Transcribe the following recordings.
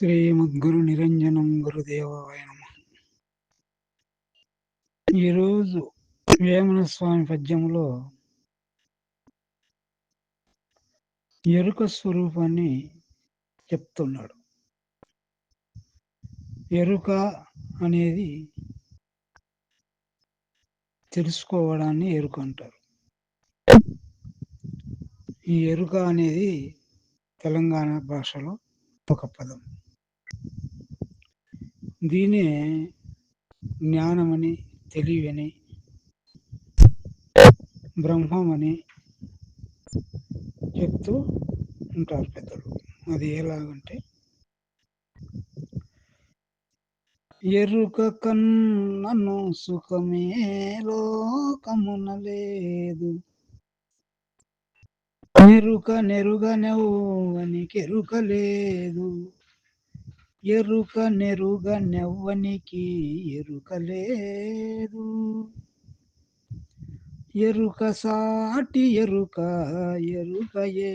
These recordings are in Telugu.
శ్రీమద్గురునిరంజనం గురుదేవాయ నమ. ఈరోజు వేమన స్వామి పద్యంలో ఎరుక స్వరూపాన్ని చెప్తున్నాడు. ఎరుక అనేది తెలుసుకోవడాన్ని ఎరుక అంటారు. ఈ ఎరుక అనేది తెలంగాణ భాషలో ఒక పదం. దీనే జ్ఞానమని తెలివని బ్రహ్మమని చెప్తూ ఉంటారు పెద్దలు. అది ఎలాగంటే ఎరుక కన్నను సుఖమే లోకమున లేదు. నెరుక నెరుగ నెవ్వనికి ఎరుక లేదు. ఎరుక నెరుగ నెవ్వనికి ఎరుక లేదు. ఎరుక సాటి ఎరుక ఎరుక ఏ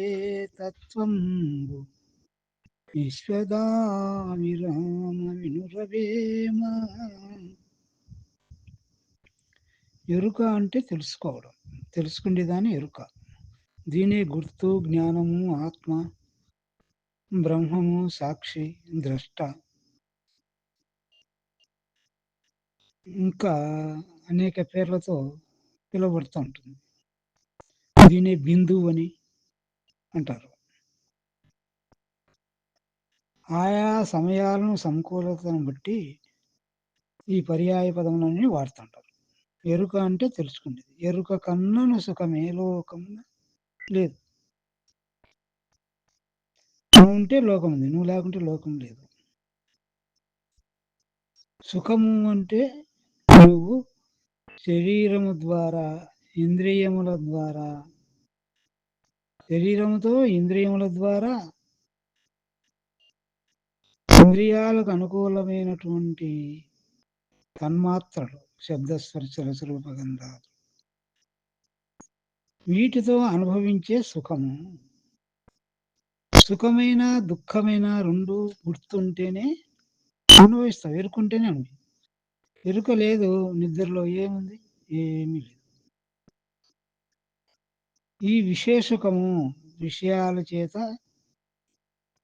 తత్వం విశ్వదామిరామ వినురవేమ ఎరుక అంటే తెలుసుకోవడం తెలుసుకునేదాన్ని ఎరుక. దీనే గుర్తు జ్ఞానము ఆత్మ బ్రహ్మము సాక్షి ద్రష్ట. ఇంకా అనేక పేర్లతో పిలువబడుతూ ఉంటుంది. దీనే బిందువు అని అంటారు. ఆయా సమయాలను సంకూలతను బట్టి ఈ పర్యాయ పదములన్నీ వాడుతుంటారు ఎరుక అంటే తెలుసుకునేది. ఎరుక కన్నను సుఖమే లోకం లేదు. నువ్వు ఉంటే లోకం ఉంది. నువ్వు లేకుంటే లోకం లేదు. సుఖము అంటే నువ్వు శరీరము ద్వారా ఇంద్రియముల ద్వారా శరీరముతో ఇంద్రియముల ద్వారా ఇంద్రియాలకు అనుకూలమైనటువంటి తన్మాత్రలు శబ్దస్పర్శల రూపగంధాలు వీటితో అనుభవించే సుఖము. సుఖమైన దుఃఖమైన రెండు గుర్తుంటేనే అనుభవిస్తావు ఎరుకుంటేనే అనుభవి ఎరుక లేదు నిద్రలో ఏముంది? ఏమీ లేదు. ఈ విశేషకము విషయాల చేత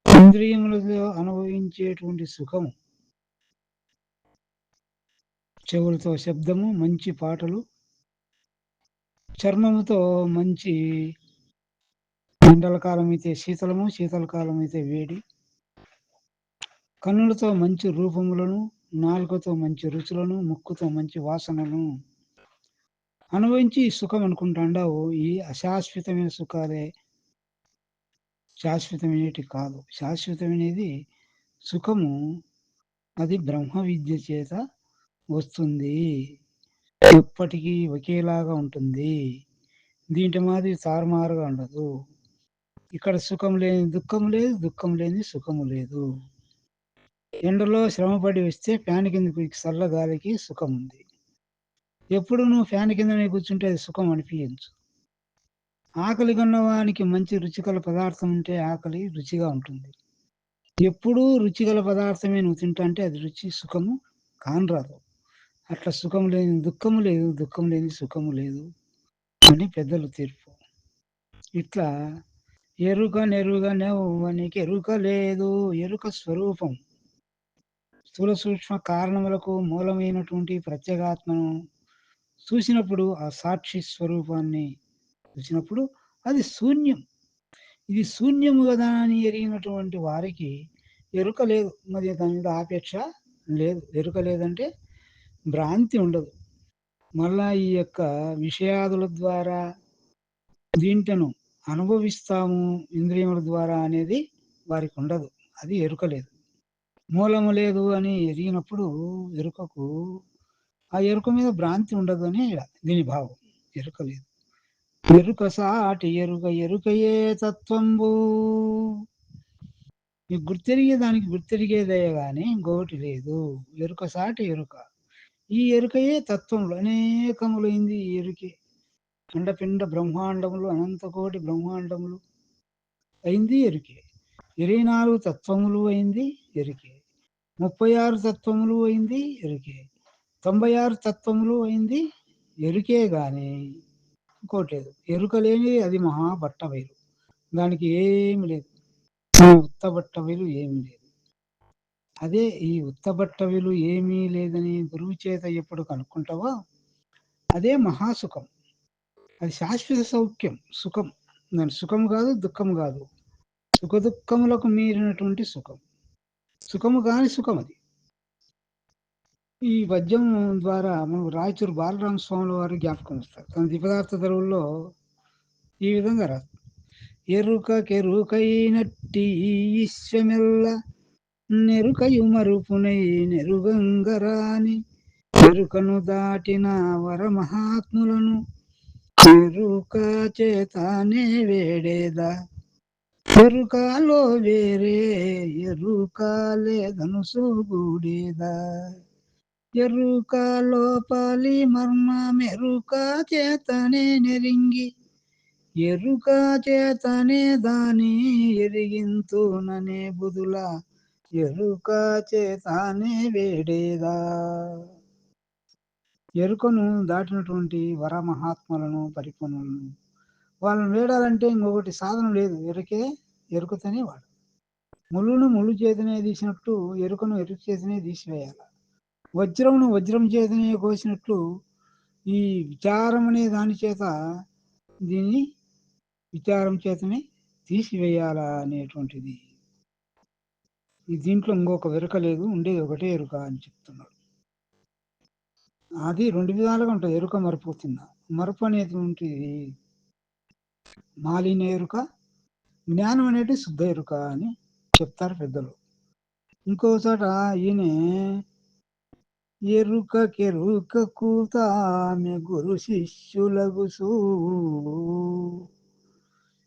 ఇంద్రియములతో అనుభవించేటువంటి సుఖము. చెవులతో శబ్దము మంచి పాటలు చర్మముతో మంచి ఎండల కాలం అయితే శీతలము శీతలకాలం అయితే వేడి. కన్నులతో మంచి రూపములను నాలుకతో మంచి రుచులను ముక్కుతో మంచి వాసనలను అనుభవించి సుఖం అనుకుంటాండావు ఈ అశాశ్వతమైన సుఖాలే శాశ్వతమైనటి కాదు. శాశ్వతమైనది సుఖము అది బ్రహ్మ విద్య చేత వస్తుంది. ఎప్పటికీ ఒకేలాగా ఉంటుంది. దీంటి మాదిరి తారుమారుగా ఉండదు. ఇక్కడ సుఖం లేని దుఃఖం లేదు దుఃఖం లేని సుఖము లేదు. ఎండలో శ్రమపడి వస్తే ఫ్యాన్ కింద చల్ల గాలికి సుఖం ఉంది. ఎప్పుడు నువ్వు ఫ్యాన్ కిందనే కూర్చుంటే అది సుఖం అనిపించు ఆకలి కొన్నవానికి మంచి రుచికల పదార్థం ఉంటే ఆకలి రుచిగా ఉంటుంది. ఎప్పుడూ రుచిగల పదార్థమే నువ్వు తింటా అంటే అది రుచి సుఖము కానరాదు. అట్లా సుఖం లేని దుఃఖము లేదు దుఃఖం లేని సుఖము లేదు అని పెద్దలు తీర్పు. ఇట్లా ఎరుక నెరుగ నెవ్వనికి ఎరుక లేదు ఎరుక స్వరూపం. స్థూల సూక్ష్మ కారణములకు మూలమైనటువంటి ప్రత్యేగాత్మను చూసినప్పుడు ఆ సాక్షి స్వరూపాన్ని చూసినప్పుడు అది శూన్యం. ఇది శూన్యము కదా అని ఎరిగినటువంటి వారికి ఎరుక లేదు మరి దాని మీద ఆపేక్ష లేదు. ఎరుక లేదంటే భ్రాంతి ఉండదు. మళ్ళా ఈ యొక్క విషయాదుల ద్వారా దీంటను అనుభవిస్తాము ఇంద్రియముల ద్వారా అనేది వారికి ఉండదు. అది ఎరుక లేదు మూలము లేదు అని ఎరిగినప్పుడు ఎరుకకు ఆ ఎరుక మీద భ్రాంతి ఉండదు అని దీని భావం. ఎరుక లేదు. ఎరుక సాటి ఎరుక ఎరుకయే తత్వంబు. ఈ గుర్తెరిగే దానికి గుర్తెరిగేదయ్య కానీ ఇంకొకటి లేదు. ఎరుక సాటి ఎరుక. ఈ ఎరుకయే తత్వంలో అనేకములైంది ఈ ఎరుకే. అండపిండ బ్రహ్మాండములు అనంతకోటి బ్రహ్మాండములు అయింది ఎరుకే 24 తత్వములు అయింది ఎరికే. 36 తత్వములు అయింది ఎరికే. 96 తత్వములు అయింది ఎరుకే కానీ ఇంకోటి లేదు. ఎరుక లేనిది అది మహా బట్టబయలు. దానికి ఏమి లేదు. ఉత్త బట్టబయలు ఏమీ లేదు. అదే ఈ ఉత్త విలు ఏమీ లేదని గురువు చేత ఎప్పుడు కనుక్కుంటావో అదే మహాసుఖం. అది శాశ్వత సౌఖ్యం. సుఖం. దాని సుఖం కాదు దుఃఖం కాదు సుఖ దుఃఖములకు మీరినటువంటి సుఖం. సుఖము కాని సుఖం అది. ఈ పద్యం ద్వారా మనకు రాయచూరు బాలరామ స్వాముల వారు జ్ఞాపకం వస్తారు. తన ద్విపదార్థ ధరువుల్లో ఈ విధంగా రాస్తారు. ఎరుకకెరుకైనట్టి ఈశ్వమెల్ల విశ్వమెల్ల నెరుకయు మరుపునై నెరుగంగరాని ఎరుకను దాటిన వర మహాత్ములను ఎరుక చేతనే వేడేదా. ఎరుకలో వేరే ఎరుక లేదనుసు గూడేదా ఎరుక లోపలి మర్మమెరుక చేతనే నెరింగి. ఎరుక చేతనే దాని ఎరిగింతుననే బుధుల. ఎరుక చేతనే వేడేదా. ఎరుకను దాటినటువంటి వర మహాత్ములను పరిపూర్ణులను. వాళ్ళని వేడాలంటే ఇంకొకటి సాధన లేదు. ఎరుకే ఎరుకతోనే వాడు. ముళ్ళును ముళ్ళు చేతనే తీసినట్టు ఎరుకను ఎరుక చేతనే తీసివేయాలి. వజ్రమును వజ్రం చేతనే కోసినట్లు ఈ విచారం అనే దాని చేత దీన్ని విచారం చేతనే తీసివేయాలా అనేటువంటిది. దీంట్లో ఇంకొక వెరుక లేదు. ఉండేది ఒకటే ఎరుక అని చెప్తున్నాడు. అది రెండు విధాలుగా ఉంటుంది ఎరుక మరపు కింద. మరపు అనేది ఉంటుంది మాలిన ఎరుక జ్ఞానం అనేది శుద్ధ ఎరుక అని చెప్తారు పెద్దలు. ఇంకో చోట ఈయన ఎరుకకెరుకకు తామె గురు శిష్యులకు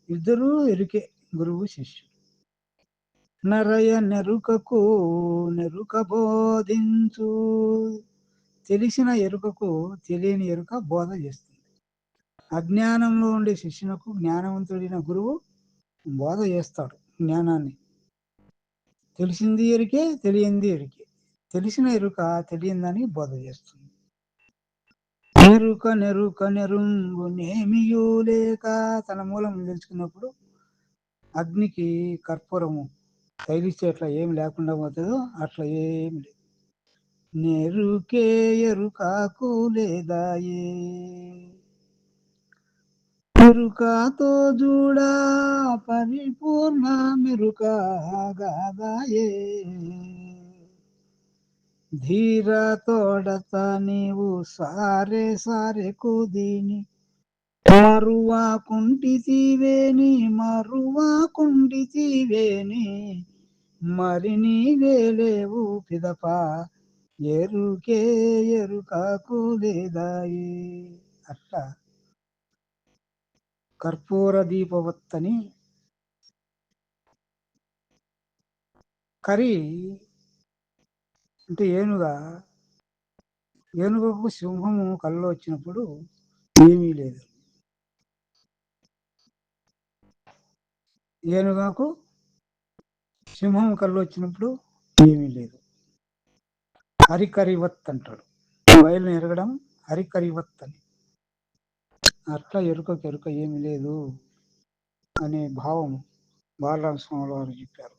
ఇద్దరు ఎరుకే గురువు శిష్యుడు నరయ నెరుకకు నెరుక బోధించు. తెలిసిన ఎరుకకు తెలియని ఎరుక బోధ చేస్తుంది. అజ్ఞానంలో ఉండే శిష్యునకు జ్ఞానవంతుడైన గురువు బోధ చేస్తాడు జ్ఞానాన్ని. తెలిసింది ఎరికే తెలియంది ఎరికే. తెలిసిన ఎరుక తెలియందని బోధ చేస్తుంది. నెరుక నెరుక నెరుంగు నేమియూ లేక తన మూలం తెలుసుకున్నప్పుడు అగ్నికి కర్పూరము తైలిస్తే అట్లా ఏమి లేకుండా పోతుందో అట్లా ఏమి లేదు. నెరుకే ఎరుకాకు లేదాయే మెరుకాతో చూడా పరిపూర్ణ మెరుకాగాదాయే ధీర తోడత నీవు సారే సారే కుదిని. మరువా కుంటితివేని మరువా కుంటితివేని మరి నీవే లేవు పిదపా ఎరుకే ఎరుకాకు లేదాయి అట్లా కర్పూర దీపవత్తని కరి అంటే ఏనుగా. ఏనుగకు సింహము కళ్ళు వచ్చినప్పుడు ఏమీ లేదు. ఏనుగకు సింహం కళ్ళు వచ్చినప్పుడు ఏమీ లేదు. హరికరివత్ అంటాడు బయలు ఎరగడం హరికరివత్ అని అట్లా ఎరుకకు ఎరుక ఏమీ లేదు అనే భావం బాలరామస్వామి వారు చెప్పారు.